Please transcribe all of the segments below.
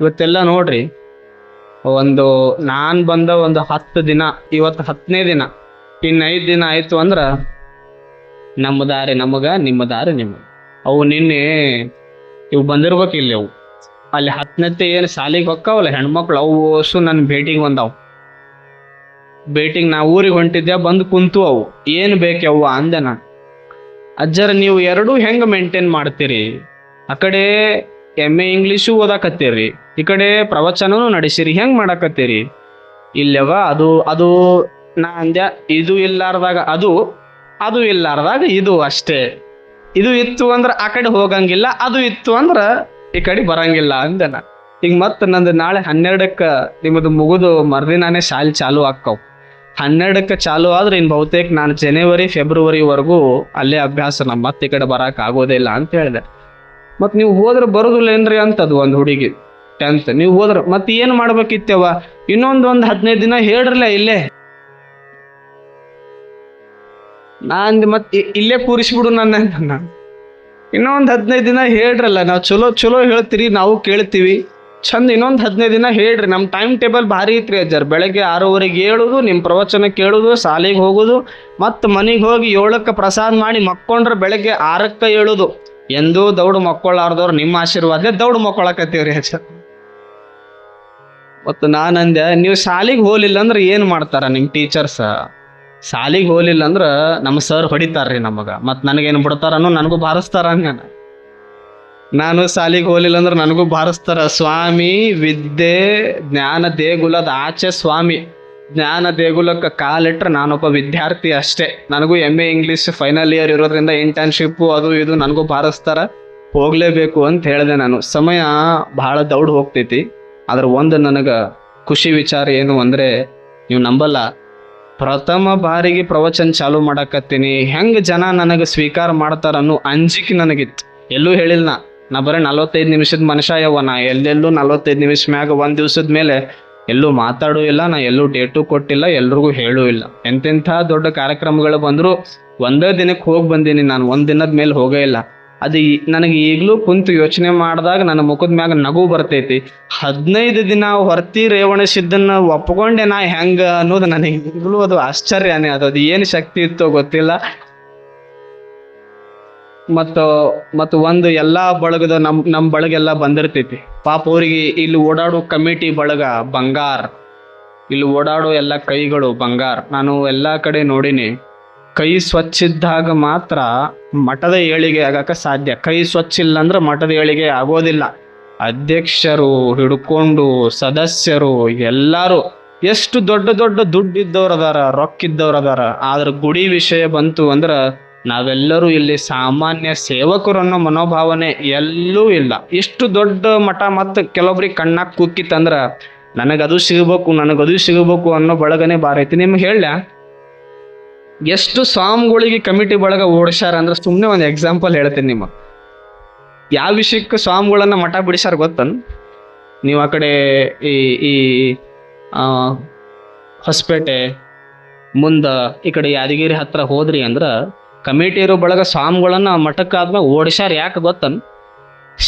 ಇವತ್ತೆಲ್ಲ ನೋಡ್ರಿ, ಒಂದು ನಾನ್ ಬಂದ ಒಂದು ಹತ್ತು ದಿನ, ಇವತ್ತು ಹತ್ತನೇ ದಿನ, ಇನ್ನು ಐದು ದಿನ ಆಯ್ತು ಅಂದ್ರ ನಮ್ಮ ದಾರಿ ನಮಗ ನಿಮ್ಮ ದಾರಿ ನಿಮ್ಮ ಅವು ನಿನ್ನೆ ಇವು ಬಂದಿರ್ಬೇಕು ಇಲ್ಲಿ ಅವು. ಅಲ್ಲಿ ಹತ್ತನತ್ತೆ ಏನು ಶಾಲೆಗೆ ಹೊಕ್ಕಾವಲ್ಲ ಹೆಣ್ಮಕ್ಳು, ಅವು ಓಸು ನನ್ನ ಭೇಟಿಗೆ ಬಂದಾವ. ಭೇಟಿಗೆ ನಾ ಊರಿಗೆ ಹೊಂಟಿದ್ದೆ ಬಂದು ಕುಂತು ಅವು. ಏನು ಬೇಕವ್ವ ಅಂದೆ ನಾನು. ಅಜ್ಜರ ನೀವು ಎರಡೂ ಹೆಂಗೆ ಮೇಂಟೈನ್ ಮಾಡ್ತೀರಿ? ಆ ಕಡೆ ಎಂ ಎ ಇಂಗ್ಲೀಷು ಓದಾಕತ್ತೀರಿ. ಈ ಕಡೆ ಪ್ರವಚನನೂ ನಡೆಸಿರಿ, ಹೆಂಗ್ ಮಾಡಾಕತ್ತೀರಿ? ಇಲ್ಲವ ಅದು ಅದು ನಾ ಅಂದ್ಯ, ಇದು ಇಲ್ಲಾರ್ದಾಗ, ಅದು ಅದು ಇಲ್ಲಾರ್ದಾಗ ಇದು ಅಷ್ಟೇ. ಇದು ಇತ್ತು ಅಂದ್ರೆ ಆ ಕಡೆ ಹೋಗಂಗಿಲ್ಲ, ಅದು ಇತ್ತು ಅಂದ್ರೆ ಈ ಕಡೆ ಬರಂಗಿಲ್ಲ ಅಂದೆ ನಾ. ಈಗ ಮತ್ತೆ ನಂದು ನಾಳೆ ಹನ್ನೆರಡಕ್ಕೆ ನಿಮ್ಮದು ಮುಗಿದು ಮರ್ದಿನಾನೇ ಶಾಲೆ ಚಾಲು ಆಕ್ಕವು ಹನ್ನೆರಡಕ್ಕೆ ಚಾಲು ಆದ್ರೆ ಇನ್ನು ಬಹುತೇಕ ನಾನು ಜನವರಿ ಫೆಬ್ರವರಿವರೆಗೂ ಅಲ್ಲೇ ಅಭ್ಯಾಸ ನಮ್ಮ ಮತ್ತೆ ಈ ಕಡೆ ಆಗೋದೇ ಇಲ್ಲ ಅಂತ ಹೇಳಿದೆ. ಮತ್ತು ನೀವು ಹೋದ್ರೆ ಬರೋದಿಲ್ಲ ಏನ್ರಿ ಅಂತದು ಒಂದು ಹುಡುಗಿ ಟೆಂತ್ ನೀವು ಹೋದ್ರೆ ಮತ್ತೆ ಏನು ಮಾಡ್ಬೇಕಿತ್ತವ ಇನ್ನೊಂದು ಒಂದು ಹದಿನೈದು ದಿನ ಹೇಳ್ರಲ್ಲ ಇಲ್ಲೇ. ನಾನು ಮತ್ತೆ ಇಲ್ಲೇ ಕೂರಿಸ್ಬಿಡು ನನ್ನ ಅಂತ ನಾನು ಇನ್ನೊಂದು ಹದಿನೈದು ದಿನ ಹೇಳ್ರಲ್ಲ, ನಾವು ಚಲೋ ಚಲೋ ಹೇಳ್ತೀರಿ, ನಾವು ಕೇಳ್ತೀವಿ. ಚಂದ ಇನ್ನೊಂದು ಹದಿನೈದು ದಿನ ಹೇಳ್ರಿ ನಮ್ಮ ಟೈಮ್ ಟೇಬಲ್ ಭಾರಿ ಐತ್ರಿ ಅಜ್ಜರ್. ಬೆಳಗ್ಗೆ ಆರೂವರೆಗೆ ಹೇಳೋದು ನಿಮ್ಮ ಪ್ರವಚನ ಕೇಳೋದು, ಶಾಲೆಗೆ ಹೋಗೋದು, ಮತ್ತು ಮನೆಗೆ ಹೋಗಿ ಏಳಕ್ಕೆ ಪ್ರಸಾದ ಮಾಡಿ ಮಕ್ಕೊಂಡ್ರೆ ಬೆಳಗ್ಗೆ ಆರಕ್ಕೆ ಏಳೋದು. ಎಂದೂ ದೌಡು ಮಕ್ಕೊಳ್ಳಾರ್ದವ್ರು ನಿಮ್ಮ ಆಶೀರ್ವಾದ ದೌಡು ಮಕ್ಕೊಳಕತ್ತೀವ್ರಿ ಹೆಚ್ಚ ಮತ್ತು ನಾನು ಅಂದೆ, ನೀವು ಶಾಲಿಗೆ ಹೋಲಿಲ್ಲ ಅಂದ್ರೆ ಏನು ಮಾಡ್ತಾರ ನಿಮ್ಮ ಟೀಚರ್ಸ್? ಶಾಲಿಗೆ ಹೋಲಿಲ್ಲ ಅಂದ್ರೆ ನಮ್ಮ ಸರ್ ಹೊಡಿತಾರ್ರಿ ನಮಗ. ಮತ್ತು ನನಗೇನು ಬಿಡ್ತಾರನೋ ನನಗೂ ಬಾರಿಸ್ತಾರ ನಾನು ನಾನು ಶಾಲಿಗೆ ಹೋಲಿಲ್ಲ ಅಂದ್ರೆ ನನಗೂ ಬಾರಿಸ್ತಾರ. ಸ್ವಾಮಿ ವಿದ್ಯೆ ಜ್ಞಾನ ದೇಗುಲದ ಆಚೆ ಸ್ವಾಮಿ. ಜ್ಞಾನ ದೇಗುಲಕ್ಕೆ ಕಾಲಿಟ್ರೆ ನಾನೊಬ್ಬ ವಿದ್ಯಾರ್ಥಿ ಅಷ್ಟೇ. ನನಗೂ M A English final year ಇರೋದ್ರಿಂದ ಇಂಟರ್ನ್ಶಿಪ್ಪು ಅದು ಇದು ನನಗೂ ಬಾರಿಸ್ತಾರ. ಹೋಗಲೇಬೇಕು ಅಂತ ಹೇಳಿದೆ ನಾನು. ಸಮಯ ಭಾಳ ದೌಡ್ ಹೋಗ್ತೈತಿ. ಆದ್ರೆ ಒಂದು ನನಗೆ ಖುಷಿ ವಿಚಾರ ಏನು ಅಂದರೆ, ನೀವು ನಂಬಲ್ಲ. ಪ್ರಥಮ ಬಾರಿಗೆ ಪ್ರವಚನ ಚಾಲು ಮಾಡಕತ್ತೀನಿ. ಹೆಂಗೆ ಜನ ನನಗೆ ಸ್ವೀಕಾರ ಮಾಡ್ತಾರ ಅನ್ನೋ ಅಂಜಿಕೆ ನನಗಿತ್ತು. ಎಲ್ಲೂ ಹೇಳಿಲ್ಲ ನಾ. ಬರೀ ನಲವತ್ತೈದು ನಿಮಿಷದ ಮನುಷ್ಯ ಯವ್ವ ನಾ. ಎಲ್ಲೆಲ್ಲೂ ನಲವತ್ತೈದು ನಿಮಿಷ ಮ್ಯಾಗ ಒಂದು ದಿವ್ಸದ ಮೇಲೆ ಎಲ್ಲೂ ಮಾತಾಡೂ ಇಲ್ಲ, ನಾ ಎಲ್ಲೂ ಡೇಟು ಕೊಟ್ಟಿಲ್ಲ, ಎಲ್ರಿಗೂ ಹೇಳೂ ಇಲ್ಲ. ಎಂತೆಂಥ ದೊಡ್ಡ ಕಾರ್ಯಕ್ರಮಗಳು ಬಂದರೂ ಒಂದೇ ದಿನಕ್ಕೆ ಹೋಗಿ ಬಂದೀನಿ ನಾನು, ಒಂದು ದಿನದ ಮೇಲೆ ಹೋಗೇ ಇಲ್ಲ. ಅದು ನನಗೆ ಈಗಲೂ ಕುಂತು ಯೋಚನೆ ಮಾಡಿದಾಗ ನನ್ನ ಮುಖದ ಮ್ಯಾಗ ನಗು ಬರ್ತೈತಿ. ಹದಿನೈದು ದಿನ ಹೊರತಿ ರೇವಣ ಸಿದ್ದನ್ನ ಒಪ್ಕೊಂಡೆ ನಾ ಹೆಂಗೆ ಅನ್ನೋದು ನನಗೆ ಈಗಲೂ ಅದು ಆಶ್ಚರ್ಯನೇ, ಅದು ಅದು ಏನು ಶಕ್ತಿ ಇತ್ತೋ ಗೊತ್ತಿಲ್ಲ. ಮತ್ತು ಮತ್ತು ಒಂದು ಎಲ್ಲ ಬಳಗದ ನಮ್ಮ ನಮ್ಮ ಬಳಗೆಲ್ಲ ಬಂದಿರ್ತೈತಿ. ಪಾಪ ಅವ್ರಿಗೆ ಇಲ್ಲಿ ಓಡಾಡೋ ಕಮಿಟಿ ಬಳಗ ಬಂಗಾರ. ಇಲ್ಲಿ ಓಡಾಡೋ ಎಲ್ಲ ಕೈಗಳು ಬಂಗಾರ. ನಾನು ಎಲ್ಲ ಕಡೆ ನೋಡಿನಿ. ಕೈ ಸ್ವಚ್ಛ ಇದ್ದಾಗ ಮಾತ್ರ ಮಠದ ಏಳಿಗೆ ಆಗಕ್ಕೆ ಸಾಧ್ಯ. ಕೈ ಸ್ವಚ್ಛ ಇಲ್ಲ ಅಂದ್ರೆ ಮಠದ ಏಳಿಗೆ ಆಗೋದಿಲ್ಲ. ಅಧ್ಯಕ್ಷರು, ಹಿಡ್ಕೊಂಡು ಸದಸ್ಯರು, ಎಲ್ಲರೂ ಎಷ್ಟು ದೊಡ್ಡ ದೊಡ್ಡ ದುಡ್ಡು ಇದ್ದವ್ರು ಅದಾರ ರೊಕ್ಕ ಅದಾರ ಆದ್ರೆ ಗುಡಿ ವಿಷಯ ಬಂತು ಅಂದ್ರೆ ನಾವೆಲ್ಲರೂ ಇಲ್ಲಿ ಸಾಮಾನ್ಯ ಸೇವಕರು ಅನ್ನೋ ಮನೋಭಾವನೆ ಎಲ್ಲೂ ಇಲ್ಲ. ಇಷ್ಟು ದೊಡ್ಡ ಮಠ ಮತ್ತು ಕೆಲವೊಬ್ರಿಗೆ ಕಣ್ಣಾಗ ಕುಕ್ಕಿತ್ತಂದ್ರೆ ನನಗದು ಸಿಗಬೇಕು ನನಗದು ಸಿಗಬೇಕು ಅನ್ನೋ ಬಳಗನೆ ಬಾರೈತಿ ನಿಮ್ಗೆ ಹೇಳ ಎಷ್ಟು ಸ್ವಾಮಿಗಳಿಗೆ ಕಮಿಟಿ ಬಳಗ ಓಡಿಸ್ಯಾರ ಅಂದ್ರೆ ಸುಮ್ಮನೆ ಒಂದು ಎಕ್ಸಾಂಪಲ್ ಹೇಳ್ತೀನಿ ನಿಮಗೆ. ಯಾವ ವಿಷಯಕ್ಕೆ ಸ್ವಾಮಿಗಳನ್ನ ಮಠ ಬಿಡಿಸ್ಯಾರ ಗೊತ್ತನ್? ನೀವು ಆ ಕಡೆ ಈ ಈ ಹೊಸಪೇಟೆ ಮುಂದ ಈ ಕಡೆ ಯಾದಗಿರಿ ಹತ್ರ ಹೋದ್ರಿ ಅಂದ್ರ ಕಮಿಟಿ ಇರೋ ಬಳಗ ಸ್ವಾಮಿಗಳನ್ನ ಮಠಕ್ಕೆ ಆದ್ಮೇಲೆ ಓಡಿಸ್ಯಾರ ಯಾಕೆ ಗೊತ್ತನ್?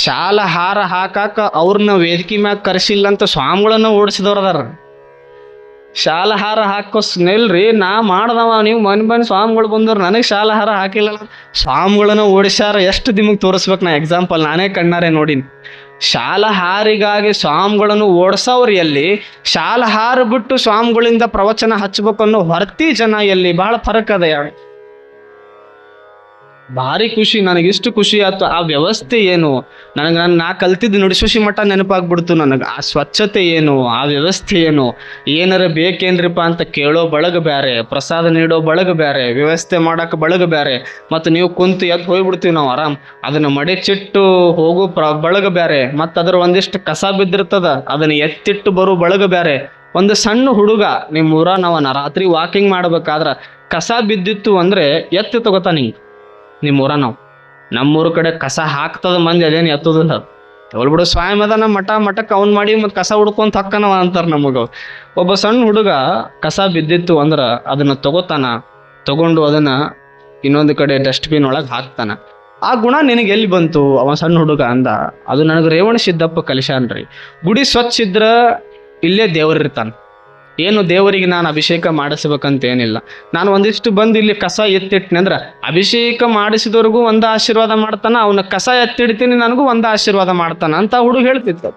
ಶಾಲ ಹಾರ ಹಾಕಾಕ ಅವ್ರನ್ನ ವೇದಿಕೆ ಮ್ಯಾಗ ಕರೆಸಿಲ್ಲ ಅಂತ ಸ್ವಾಮಿಗಳನ್ನ ಓಡಿಸಿದವ್ರದಾರ ಶಾಲ ಹಾರ ಹಾಕೋ ಸ್ನೆಲ್ರಿ ನಾ ಮಾಡ್ದವ, ನೀವು ಮನ್ ಬಂದು ಸ್ವಾಮಿಗಳು ಬಂದವ್ರು ನನಗೆ ಶಾಲ ಹಾರ ಹಾಕಿಲ್ಲ ಸ್ವಾಮಿಗಳನ್ನ ಓಡಿಸ್ಯಾರ ಎಷ್ಟು ನಿಮಗೆ ತೋರಿಸ್ಬೇಕು ನಾ ಎಕ್ಸಾಂಪಲ್ ನಾನೇ ಕಣ್ಣಾರೆ ನೋಡಿನಿ. ಶಾಲ ಹಾರಿಗಾಗಿ ಸ್ವಾಮಿಗಳನ್ನು ಓಡಿಸೋರು ಎಲ್ಲಿ, ಶಾಲ ಹಾರ ಬಿಟ್ಟು ಸ್ವಾಮಿಗಳಿಂದ ಪ್ರವಚನ ಹಚ್ಬೇಕು ಅನ್ನೋ ಹೊರತಿ ಜನ ಎಲ್ಲಿ ಬಹಳ ಫರಕ್ ಅದ ಭಾರಿ ಖುಷಿ, ನನಗೆ ಇಷ್ಟು ಖುಷಿ ಆಯ್ತು. ಆ ವ್ಯವಸ್ಥೆ ಏನು? ನನಗೆ ನಾನು ನಾ ಕಲ್ತಿದ್ದು ನುಡಿಸುಶಿ ಮಠ ನೆನಪಾಗ್ಬಿಡ್ತು ನನಗೆ. ಆ ಸ್ವಚ್ಛತೆ ಏನು? ಆ ವ್ಯವಸ್ಥೆ ಏನು? ಏನಾರ ಬೇಕೇನ್ರಿಪ್ಪ ಅಂತ ಕೇಳೋ ಬಳಗ ಬೇರೆ ಪ್ರಸಾದ ನೀಡೋ ಬಳಗ ಬೇರೆ ವ್ಯವಸ್ಥೆ ಮಾಡೋಕೆ ಬಳಗ ಬೇರೆ ಮತ್ತು ನೀವು ಕುಂತು ಎದ್ದು ಹೋಗ್ಬಿಡ್ತೀವಿ ನಾವು ಆರಾಮ್. ಅದನ್ನ ಮಡಿಚಿಟ್ಟು ಹೋಗೋ ಪ್ರ, ಬಳಗ ಬೇರೆ ಮತ್ತು ಅದರ ಒಂದಿಷ್ಟು ಕಸ ಬಿದ್ದಿರ್ತದ, ಅದನ್ನ ಎತ್ತಿಟ್ಟು ಬರೋ ಬಳಗ ಬೇರೆ ಒಂದು ಸಣ್ಣ ಹುಡುಗ ನಿಮ್ಮ ಊರ ನಾವು ರಾತ್ರಿ ವಾಕಿಂಗ್ ಮಾಡ್ಬೇಕಾದ್ರೆ ಕಸ ಬಿದ್ದಿತ್ತು ಅಂದ್ರೆ ಎತ್ತಿ ತಗೋತಾ ನಿಂಗೆ ನಿಮ್ಮ ಊರ ನಾವು. ನಮ್ಮೂರ ಕಡೆ ಕಸ ಹಾಕ್ತದ ಮಂದಿ ಅದೇನು ಎತ್ತದಿಲ್ಲ. ಬಿಡು ಸ್ವಾಮಿ ಅದ ಮಠ ಮಠಕ್ಕೆ ಅವ್ನು ಮಾಡಿ ಮತ್ತು ಕಸ ಹುಡ್ಕೊಂತ ಹಕ್ಕನವ ಅಂತಾರೆ ನಮಗ ಒಬ್ಬ ಸಣ್ಣ ಹುಡುಗ ಕಸ ಬಿದ್ದಿತ್ತು ಅಂದ್ರ ಅದನ್ನ ತಗೋತಾನ, ತಗೊಂಡು ಅದನ್ನ ಇನ್ನೊಂದು ಕಡೆ ಡಸ್ಟ್ಬಿನ್ ಒಳಗೆ ಹಾಕ್ತಾನ. ಆ ಗುಣ ನಿನಗೆ ಎಲ್ಲಿ ಬಂತು? ಅವ ಸಣ್ಣ ಹುಡುಗ ಅಂದ, ಅದು ನನಗೆ ರೇವಣ ಸಿದ್ದಪ್ಪ ಕಲಿಶಾನ್ರಿ ಗುಡಿ ಸ್ವಚ್ಛ ಇದ್ರ ಇಲ್ಲೇ ದೇವರಿರ್ತಾನೆ ಏನು ದೇವರಿಗೆ ನಾನು ಅಭಿಷೇಕ ಮಾಡಿಸ್ಬೇಕಂತ ಏನಿಲ್ಲ ನಾನು ಒಂದಿಷ್ಟು ಬಂದು ಇಲ್ಲಿ ಕಸ ಎತ್ತಿಟ್ಟಿನಿ ಅಂದ್ರೆ ಅಭಿಷೇಕ ಮಾಡಿಸಿದವ್ರಿಗೂ ಒಂದು ಆಶೀರ್ವಾದ ಮಾಡ್ತಾನ, ಅವನ ಕಸ ಎತ್ತಿಡ್ತೀನಿ ನನಗೂ ಒಂದು ಆಶೀರ್ವಾದ ಮಾಡ್ತಾನ ಅಂತ ಹುಡುಗ ಹೇಳ್ತಿತ್ತು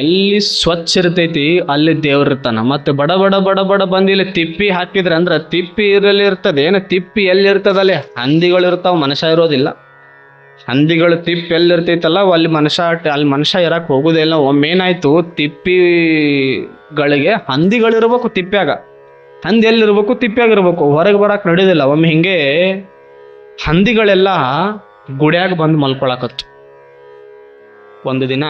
ಎಲ್ಲಿ ಸ್ವಚ್ಛ ಇರ್ತೈತಿ ಅಲ್ಲಿ ದೇವ್ರ ಇರ್ತಾನ. ಮತ್ತೆ ಬಡ ಬಡ ಬಡ ಬಡ ಬಂದು ಇಲ್ಲಿ ತಿಪ್ಪಿ ಹಾಕಿದ್ರ ಅಂದ್ರ ತಿಪ್ಪಿ ಇರಲಿ ಇರ್ತದೆ, ಏನು ತಿಪ್ಪಿ ಎಲ್ಲಿ ಇರ್ತದಲ್ಲಿ ಹಂದಿಗಳು ಇರ್ತಾವ, ಮನುಷ್ಯ ಇರೋದಿಲ್ಲ. ಹಂದಿಗಳು ತಿಪ್ಪಿ ಎಲ್ಲಿರ್ತೈತಲ್ಲ, ಅಲ್ಲಿ ಮನುಷ್ಯ ಅಲ್ಲಿ ಮನುಷ್ಯ ಇರಕ್ ಹೋಗೋದೇ ಇಲ್ಲ. ಒಮ್ಮೆ ಏನಾಯ್ತು, ತಿಪ್ಪಿಗಳಿಗೆ ಹಂದಿಗಳಿರ್ಬೇಕು ತಿಪ್ಪ್ಯಾಗ. ಹಂದಿ ಎಲ್ಲಿರ್ಬೇಕು, ತಿಪ್ಪ್ಯಾಗ ಇರ್ಬೇಕು. ಹೊರಗೆ ಬರಕ್ ನಡೆಯೋದಿಲ್ಲ ಒಮ್ಮೆ ಹಿಂಗೆ ಹಂದಿಗಳೆಲ್ಲ ಗುಡ್ಯಾಗ ಬಂದು ಮಲ್ಕೊಳಕತ್ತು. ಒಂದು ದಿನ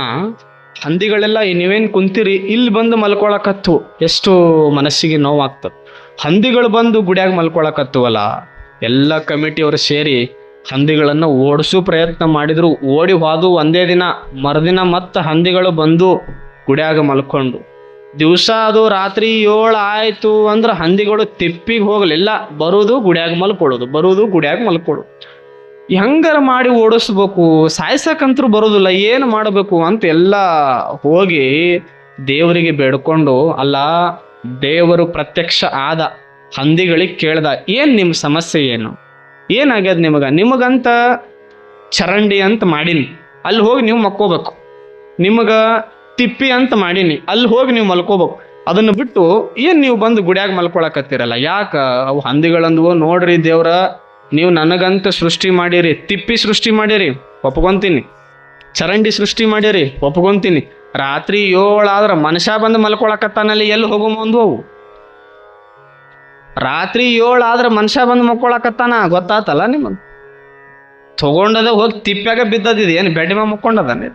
ಹಂದಿಗಳೆಲ್ಲ ನೀವೇನ್ ಕುಂತಿರಿ, ಇಲ್ಲಿ ಬಂದು ಮಲ್ಕೊಳಕತ್ತು. ಎಷ್ಟು ಮನಸ್ಸಿಗೆ ನೋವಾಗ್ತದೆ. ಹಂದಿಗಳು ಬಂದು ಗುಡ್ಯಾಗ ಮಲ್ಕೊಳಕತ್ತುವಲ್ಲ. ಎಲ್ಲ ಕಮಿಟಿಯವರು ಸೇರಿ ಹಂದಿಗಳನ್ನು ಓಡಿಸೋ ಪ್ರಯತ್ನ ಮಾಡಿದರು. ಓಡಿ ಹೋದು ಒಂದೇ ದಿನ, ಮರುದಿನ ಮತ್ತು ಹಂದಿಗಳು ಬಂದು ಗುಡಿಯಾಗ ಮಲ್ಕೊಂಡು. ದಿವಸ ಅದು ರಾತ್ರಿ ಏಳು ಆಯಿತು ಅಂದ್ರೆ ಹಂದಿಗಳು ತಿಪ್ಪಿಗೆ ಹೋಗಲಿಲ್ಲ. ಬರೋದು ಗುಡಿಯಾಗ ಮಲ್ಕೊಳ್ಳೋದು ಬರೋದು ಗುಡಿಯಾಗ ಮಲ್ಕೊಳ್ಳೋದು ಹೆಂಗಾರ ಮಾಡಿ ಓಡಿಸ್ಬೇಕು? ಸಾಯ್ಸಕ್ಕಂತರೂ ಬರೋದಿಲ್ಲ, ಏನು ಮಾಡಬೇಕು ಅಂತ ಎಲ್ಲ ಹೋಗಿ ದೇವರಿಗೆ ಬೇಡ್ಕೊಂಡು, ಅಲ್ಲ ದೇವರು ಪ್ರತ್ಯಕ್ಷ ಆದ ಹಂದಿಗಳಿಗೆ ಕೇಳ್ದ, ಏನು ನಿಮ್ಮ ಸಮಸ್ಯೆ ಏನು? ಏನಾಗ್ಯದ ನಿಮಗೆ? ನಿಮಗಂತ ಚರಂಡಿ ಅಂತ ಮಾಡೀನಿ. ಅಲ್ಲಿ ಹೋಗಿ ನೀವು ಮಕ್ಕೋಬೇಕು. ನಿಮಗೆ ತಿಪ್ಪಿ ಅಂತ ಮಾಡೀನಿ. ಅಲ್ಲಿ ಹೋಗಿ ನೀವು ಮಲ್ಕೋಬೇಕು. ಅದನ್ನು ಬಿಟ್ಟು ಏನು ನೀವು ಬಂದು ಗುಡಿಯಾಗ ಮಲ್ಕೊಳಕತ್ತೀರಲ್ಲ? ಯಾಕೆ ಅವು ಹಂದಿಗಳಂದ್ವು? ನೋಡ್ರಿ ದೇವ್ರ, ನೀವು ನನಗಂತ ಸೃಷ್ಟಿ ಮಾಡಿರಿ. ತಿಪ್ಪಿ ಸೃಷ್ಟಿ ಮಾಡಿರಿ. ಒಪ್ಕೊಂತೀನಿ. ಚರಂಡಿ ಸೃಷ್ಟಿ ಮಾಡಿರಿ. ಒಪ್ಕೊಂತೀನಿ. ರಾತ್ರಿ ಏಳಾದ್ರೆ ಮನುಷ್ಯ ಬಂದು ಮಲ್ಕೊಳಕತ್ತಾನಲ್ಲಿ, ಎಲ್ಲಿ ಹೋಗೋ ಮುಂದು ಅವು? ರಾತ್ರಿ ಏಳು ಆದ್ರೆ ಮನುಷ್ಯ ಬಂದು ಮಕ್ಕೊಳಕತ್ತಾನ, ಗೊತ್ತಾತಲ್ಲ ನಿಮಗೆ? ತಗೊಂಡದ ಹೋಗಿ ತಿಪ್ಪಾಗ ಬಿದ್ದದಿದೆ ಏನು ಬೆಡ್ ಮೇಲೆ ಮಕ್ಕೊಂಡದಾನೆ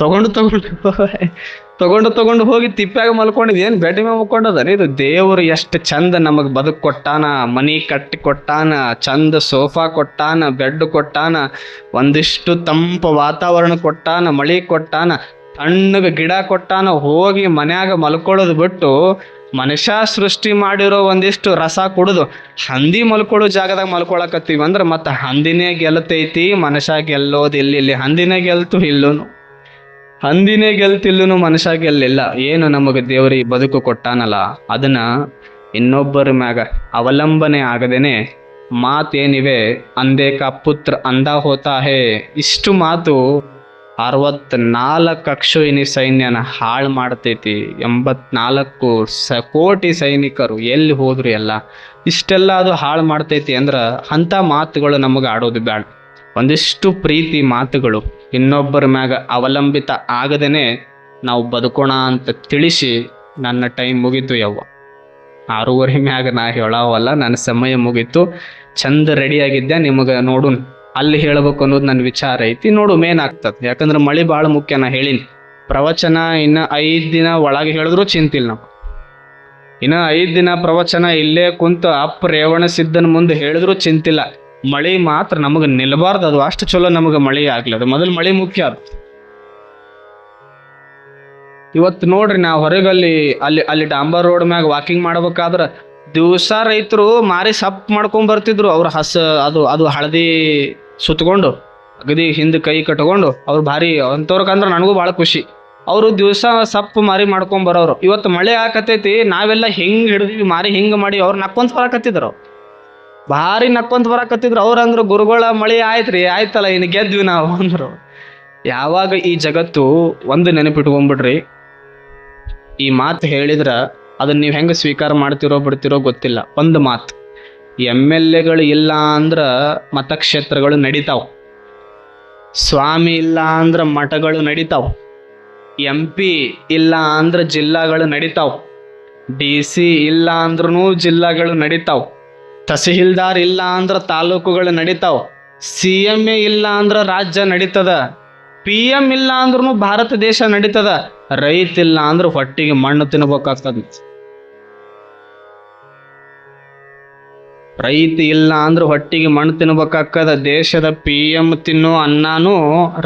ತಗೊಂಡು ತಗೊಂಡು ತಗೊಂಡು ತಗೊಂಡು ಹೋಗಿ ತಿಪ್ಪಾಗ ಮಲ್ಕೊಂಡಿದ್, ಏನು ಬೆಡ್ ಮೇಲೆ ಮಕ್ಕೊಂಡದಾನೆ ಇದು? ದೇವರು ಎಷ್ಟು ಚಂದ ನಮಗೆ ಬದುಕು ಕೊಟ್ಟಾನ, ಮನಿ ಕಟ್ಟಿ ಕೊಟ್ಟಾನ, ಚಂದ ಸೋಫಾ ಕೊಟ್ಟಾನ, ಬೆಡ್ ಕೊಟ್ಟಾನ, ಒಂದಿಷ್ಟು ತಂಪ ವಾತಾವರಣ ಕೊಟ್ಟಾನ, ಮಳಿ ಕೊಟ್ಟಾನ, ತಣ್ಣಗೆ ಗಿಡ ಕೊಟ್ಟಾನ, ಹೋಗಿ ಮನ್ಯಾಗ ಮಲ್ಕೊಳ್ಳೋದು ಬಿಟ್ಟು ಮನುಷ್ಯ ಸೃಷ್ಟಿ ಮಾಡಿರೋ ಒಂದಿಷ್ಟು ರಸ ಕುಡಿದು ಹಂದಿ ಮಲ್ಕೊಳ್ಳೋ ಜಾಗದಾಗ ಮಲ್ಕೊಳಕತ್ತೀವಿ ಅಂದ್ರೆ ಮತ್ತೆ ಹಂದಿನೇ ಗೆಲ್ತೈತಿ, ಮನುಷ್ಯ ಗೆಲ್ಲೋದು ಇಲ್ಲಿ ಇಲ್ಲಿ ಹಂದಿನೇ ಗೆಲ್ತು ಇಲ್ಲೂನು. ಹಂದಿನೇ ಗೆಲ್ತಿಲ್ಲೂ ಮನುಷ್ಯ ಗೆಲ್ಲಿಲ್ಲ. ಏನು ನಮಗೆ ದೇವರಿಗೆ ಬದುಕು ಕೊಟ್ಟಾನಲ್ಲ, ಅದನ್ನ ಇನ್ನೊಬ್ಬರ ಮ್ಯಾಗ ಅವಲಂಬನೆ ಆಗದೇನೆ ಮಾತೇನಿವೆ ಅಂದೇಕ ಪುತ್ರ ಅಂದ ಹೋತಾ ಹೇ ಇಷ್ಟು ಮಾತು ಅರವತ್ನಾಲ್ಕು ಅಕ್ಷೋಹಿಣಿ ಸೈನ್ಯನ ಹಾಳು ಮಾಡ್ತೈತಿ. ಎಂಬತ್ನಾಲ್ಕು ಸ ಕೋಟಿ ಸೈನಿಕರು ಎಲ್ಲಿ ಹೋದ್ರು ಎಲ್ಲ ಇಷ್ಟೆಲ್ಲ ಅದು ಹಾಳು ಮಾಡ್ತೈತಿ ಅಂದ್ರೆ ಅಂಥ ಮಾತುಗಳು ನಮಗೆ ಆಡೋದು ಬೇಡ ಒಂದಿಷ್ಟು ಪ್ರೀತಿ ಮಾತುಗಳು ಇನ್ನೊಬ್ಬರ ಮ್ಯಾಗ ಅವಲಂಬಿತ ಆಗದೇನೆ ನಾವು ಬದುಕೋಣ ಅಂತ ತಿಳಿಸಿ ನನ್ನ ಟೈಮ್ ಮುಗೀತು ಯವ್ವ. ಆರೂವರೆ ಮ್ಯಾಗ ನಾ ಹೇಳಾವಲ್ಲ, ನನ್ನ ಸಮಯ ಮುಗೀತು. ಚಂದ ರೆಡಿಯಾಗಿದ್ದೆ ನಿಮಗೆ ನೋಡು ಅಲ್ಲಿ ಹೇಳಬೇಕು ಅನ್ನೋದು ನನ್ನ ವಿಚಾರ ಐತಿ. ನೋಡು ಮೇನ್ ಆಗ್ತದೆ. ಯಾಕಂದ್ರೆ ಮಳೆ ಭಾಳ ಮುಖ್ಯ ನಾ ಹೇಳಿನಿ. ಪ್ರವಚನ ಇನ್ನು ಐದು ದಿನ ಒಳಗೆ ಹೇಳಿದ್ರು ಚಿಂತಿಲ್ಲ ನಾವು ಇನ್ನು ಐದು ದಿನ ಪ್ರವಚನ ಇಲ್ಲೇ ಕುಂತು ಅಪ್ಪ ರೇವಣ ಸಿದ್ಧನ ಮುಂದೆ ಹೇಳಿದ್ರು ಚಿಂತಿಲ್ಲ. ಮಳೆ ಮಾತ್ರ ನಮಗೆ ನಿಲ್ಬಾರ್ದು. ಅದು ಅಷ್ಟು ಚಲೋ ನಮಗೆ ಮಳೆ ಅದು ಮೊದಲು ಮಳೆ ಮುಖ್ಯ ಅದು. ಇವತ್ತು ನೋಡ್ರಿ ನಾವು ಹೊರಗಲ್ಲಿ ಅಲ್ಲಿ ಅಲ್ಲಿ ಡಾಂಬರ್ ರೋಡ್ ಮ್ಯಾಗ ವಾಕಿಂಗ್ ಮಾಡ್ಬೇಕಾದ್ರೆ ದಿವಸ ರೈತರು ಮಾರಿ ಸಪ್ ಮಾಡ್ಕೊಂಡ್ ಬರ್ತಿದ್ರು. ಅವ್ರ ಹಸ, ಅದು ಅದು ಹಳದಿ ಸುತ್ಕೊಂಡು, ಅಗದಿ ಹಿಂದೆ ಕೈ ಕಟ್ಕೊಂಡು, ಅವ್ರು ಭಾರಿ ಅಂಥವ್ರಕ್ಕಂದ್ರೆ ನನಗೂ ಭಾಳ ಖುಷಿ. ಅವರು ದಿವಸ ಸಪ್ಪು ಮಾರಿ ಮಾಡ್ಕೊಂಡ್ ಬರೋರು. ಇವತ್ತು ಮಳೆ ಆಕತೈತಿ, ನಾವೆಲ್ಲ ಹೆಂಗ್ ಹಿಡಿದ್ವಿ, ಮಾರಿ ಹಿಂಗೆ ಮಾಡಿ, ಅವ್ರು ನಕ್ಕೊಂತ ಬರಕತ್ತಿದ್ರು ಭಾರಿ ನಕ್ಕೊಂತ ಬರಕತ್ತಿದ್ರು ಅವ್ರು ಅಂದ್ರು, ಗುರುಗಳ ಮಳೆ ಆಯ್ತ್ರಿ, ಆಯ್ತಲ್ಲ, ಇನ್ನು ಗೆದ್ವಿ ನಾವು, ಅಂದ್ರು ಯಾವಾಗ ಈ ಜಗತ್ತು ಒಂದು ನೆನಪಿಟ್ಕೊಂಡ್ಬಿಡ್ರಿ ಈ ಮಾತು ಹೇಳಿದ್ರ ಅದನ್ನ ನೀವು ಹೆಂಗೆ ಸ್ವೀಕಾರ ಮಾಡ್ತಿರೋ ಬಿಡ್ತಿರೋ ಗೊತ್ತಿಲ್ಲ. ಒಂದು ಮಾತು. ಎಂ ಎಲ್ ಎಗಳು ಇಲ್ಲ ಅಂದ್ರೆ ಮತಕ್ಷೇತ್ರಗಳು ನಡೀತಾವ. ಸ್ವಾಮಿ ಇಲ್ಲ ಅಂದ್ರೆ ಮಠಗಳು ನಡೀತಾವ. ಎಂ ಪಿ ಇಲ್ಲ ಅಂದ್ರೆ ಜಿಲ್ಲಾಗಳು ನಡೀತಾವ. ಡಿ ಸಿ ಇಲ್ಲ ಅಂದ್ರೂ ಜಿಲ್ಲಾಗಳು ನಡೀತಾವ. ತಹಸೀಲ್ದಾರ್ ಇಲ್ಲ ಅಂದ್ರೆ ತಾಲೂಕುಗಳು ನಡೀತಾವ. ಸಿ ಎಂ ಎ ಇಲ್ಲ ಅಂದ್ರೆ ರಾಜ್ಯ ನಡೀತದ. ಪಿ ಎಂ ಇಲ್ಲ ಅಂದ್ರೂ ಭಾರತ ದೇಶ ನಡೀತದ. ರೈತ ಇಲ್ಲ ಅಂದ್ರೆ ಹೊಟ್ಟಿಗೆ ಮಣ್ಣು ತಿನ್ಬೇಕಾಗ್ತದ. ರೈತ ಇಲ್ಲ ಅಂದ್ರೆ ಹೊಟ್ಟಿಗೆ ಮಣ್ಣು ತಿನ್ಬೇಕಾಕ್ಕದ ದೇಶದ ಪಿ ಎಂ ತಿನ್ನೋ ಅನ್ನಾನು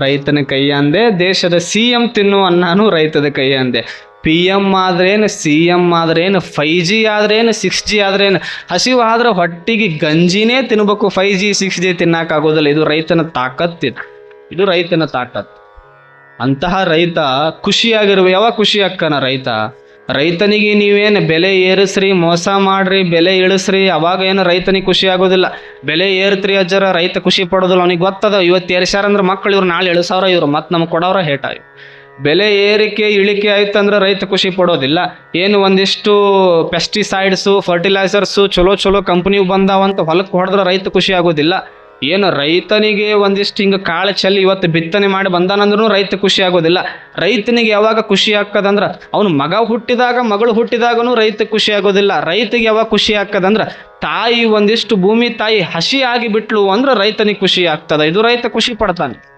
ರೈತನ ಕೈ ಅಂದೆ, ದೇಶದ ಸಿ ಎಂ ತಿನ್ನೋ ಅನ್ನಾನು ರೈತದ ಕೈಯಂದೆ ಪಿ ಎಂ ಆದ್ರೇನು ಸಿ ಎಂ ಆದ್ರೇನು ಫೈ ಜಿ ಆದ್ರೇನು ಸಿಕ್ಸ್ ಜಿ ಆದ್ರೇನು, ಹಸಿವು ಆದ್ರೆ ಹೊಟ್ಟಿಗೆ ಗಂಜಿನೇ ತಿನ್ಬೇಕು ಫೈ ಜಿ ಸಿಕ್ಸ್ ಜಿ ತಿನ್ನಕ್ಕಾಗೋದಿಲ್ಲ ಇದು ರೈತನ ತಾಕತ್ತಿ ಇದು. ರೈತನ ತಾಕತ್ತು ಅಂತಹ ರೈತ ಖುಷಿಯಾಗಿರುವ ಯಾವ ಖುಷಿ ಅಕ್ಕನ ರೈತ? ರೈತನಿಗೆ ನೀವೇನು ಬೆಲೆ ಏರಿಸ್ರಿ, ಮೋಸ ಮಾಡ್ರಿ, ಬೆಲೆ ಇಳಿಸ್ರಿ, ಅವಾಗ ಏನು ರೈತನಿಗೆ ಖುಷಿ ಆಗೋದಿಲ್ಲ. ಬೆಲೆ ಏರ್ತ್ರಿ ಅಜ್ಜರ, ರೈತ ಖುಷಿ ಪಡೋದಿಲ್ಲ. ಅವನಿಗೆ ಗೊತ್ತದ, ಇವತ್ತು ಏರಿಸ್ಯಾರ ಅಂದ್ರೆ ಮಕ್ಕಳು ಇವ್ರು ನಾಳೆ ಇಳಿಸೋರ ಇವ್ರು, ಮತ್ತೆ ನಮ್ಗೆ ಕೊಡೋರ ಹೇಟ ಬೆಲೆ ಏರಿಕೆ, ಇಳಿಕೆ ಆಯ್ತಂದ್ರೆ ರೈತ ಖುಷಿ ಪಡೋದಿಲ್ಲ. ಏನು ಒಂದಿಷ್ಟು ಪೆಸ್ಟಿಸೈಡ್ಸು ಫರ್ಟಿಲೈಸರ್ಸು ಚಲೋ ಚಲೋ ಕಂಪ್ನಿ ಬಂದಾವಂತ ಹೊಲಕ್ಕೆ ಹೊಡೆದ್ರೆ ರೈತ ಖುಷಿ ಆಗೋದಿಲ್ಲ. ಏನು ರೈತನಿಗೆ ಒಂದಿಷ್ಟು ಹಿಂಗೆ ಕಾಳು ಚೆಲ್ಲಿ ಇವತ್ತು ಬಿತ್ತನೆ ಮಾಡಿ ಬಂದಾನಂದ್ರೂ ರೈತ ಖುಷಿ ಆಗೋದಿಲ್ಲ. ರೈತನಿಗೆ ಯಾವಾಗ ಖುಷಿ ಆಗ್ತದಂದ್ರೆ ಅವನು ಮಗ ಹುಟ್ಟಿದಾಗ, ಮಗಳು ಹುಟ್ಟಿದಾಗನೂ ರೈತ ಖುಷಿ ಆಗೋದಿಲ್ಲ. ರೈತಗೆ ಯಾವಾಗ ಖುಷಿ ಆಗ್ತದಂದ್ರೆ ತಾಯಿ ಒಂದಿಷ್ಟು ಭೂಮಿ ತಾಯಿ ಹಸಿ ಆಗಿ ಬಿಟ್ಲು ಅಂದ್ರೆ ರೈತನಿಗೆ ಖುಷಿ ಆಗ್ತದ. ಇದು ರೈತ ಖುಷಿ ಪಡ್ತಾನೆ.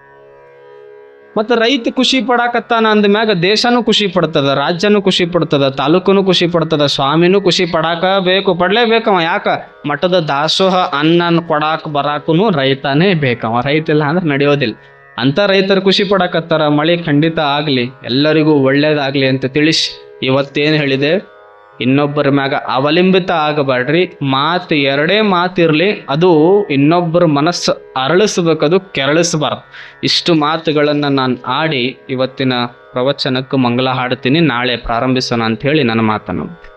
ಮತ್ತು ರೈತ ಖುಷಿ ಪಡಾಕತ್ತಾನ ಅಂದ ಮ್ಯಾಗ ದೇಶನೂ ಖುಷಿ ಪಡ್ತದ, ರಾಜ್ಯನೂ ಖುಷಿ ಪಡ್ತದ, ತಾಲೂಕುನು ಖುಷಿ ಪಡ್ತದ, ಸ್ವಾಮಿನೂ ಖುಷಿ ಪಡಾಕ ಬೇಕು ಪಡ್ಲೇಬೇಕವ, ಯಾಕ? ಮಠದ ದಾಸೋಹ ಅನ್ನನ ಕೊಡಾಕ ಬರಾಕೂ ರೈತನೇ ಬೇಕವ ರೈತ ಇಲ್ಲ ಅಂದ್ರೆ ನಡೆಯೋದಿಲ್ಲ. ಅಂತ ರೈತರು ಖುಷಿ ಪಡಾಕತ್ತಾರ, ಮಳೆ ಖಂಡಿತ ಆಗಲಿ, ಎಲ್ಲರಿಗೂ ಒಳ್ಳೇದಾಗ್ಲಿ ಅಂತ ತಿಳಿಸಿ ಇವತ್ತೇನು ಹೇಳಿದೆ? ಇನ್ನೊಬ್ಬರ ಮ್ಯಾಗ ಅವಲಂಬಿತ ಆಗಬೇಡ್ರಿ ಮಾತು ಎರಡೇ ಮಾತಿರಲಿ ಅದು ಇನ್ನೊಬ್ಬರ ಮನಸ್ಸು ಅರಳಿಸ್ಬೇಕದು ಕೆರಳಿಸಬಾರ್ದು. ಇಷ್ಟು ಮಾತುಗಳನ್ನು ನಾನು ಆಡಿ ಇವತ್ತಿನ ಪ್ರವಚನಕ್ಕೆ ಮಂಗಲ ಹಾಡ್ತೀನಿ ನಾಳೆ ಪ್ರಾರಂಭಿಸೋಣ ಅಂತ ಹೇಳಿ ನನ್ನ ಮಾತನ್ನು.